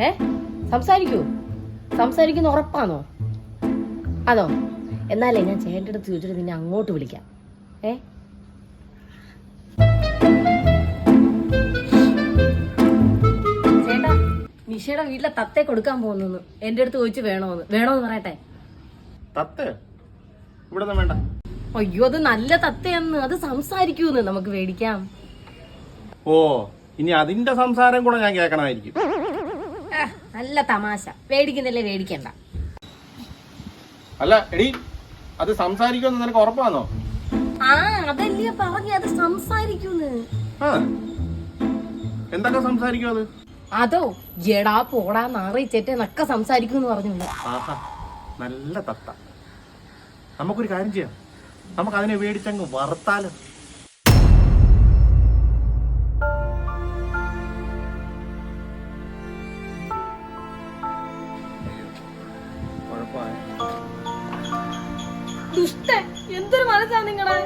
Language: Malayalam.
ഏ? സംസാരിക്കൂ. സംസാരിക്കുന്ന ഉറപ്പാണോ? അതോ എന്നാലേ ഞാൻ ചേട്ടന്റെ അടുത്ത് ചോദിച്ചിട്ട് നിന്നെ അങ്ങോട്ട് വിളിക്കാം. ഏ? ചേട്ടാ നിഷയുടെ വീട്ടിലെ തത്തെ കൊടുക്കാൻ പോകുന്നു എന്റെ അടുത്ത് ചോദിച്ചു വേണോന്ന്. വേണോന്ന് പറയട്ടെ? തത്ത്? ഇവിടെ വേണ്ട. അയ്യോ അത് നല്ല തത്തയെന്ന് അത് സംസാരിക്കൂന്ന്. നമുക്ക് മേടിക്കാം ഓ ഇനി അതിന്റെ സംസാരം കൂടെ ഞാൻ കേൾക്കണമായിരിക്കും. നല്ല തമാശ. പേടിക്കുന്നില്ലേ പേടിക്കണ്ട. അല്ല എടി അത് സംസാരിക്കുമെന്ന് നിനക്ക് ഉറപ്പാണോ ആ അതല്ലേ പറഞ്ഞ അത് സംസാരിക്കൂന്ന്. എന്തൊക്കെ സംസാരിക്കും അത്? അതോ എടാ പോടാ നാറിച്ചേറ്റെ നക്ക സംസാരിക്കൂന്ന് പറഞ്ഞു ആഹാ നല്ല തത്ത. നമുക്കൊരു കാര്യം ചെയ്യാം. നമുക്ക് അതിനെ മേടിച്ചങ്ങ് വറുത്താലോ ദുഷ്ട എന്തൊരു മനസ്സാണ് നിങ്ങളെ?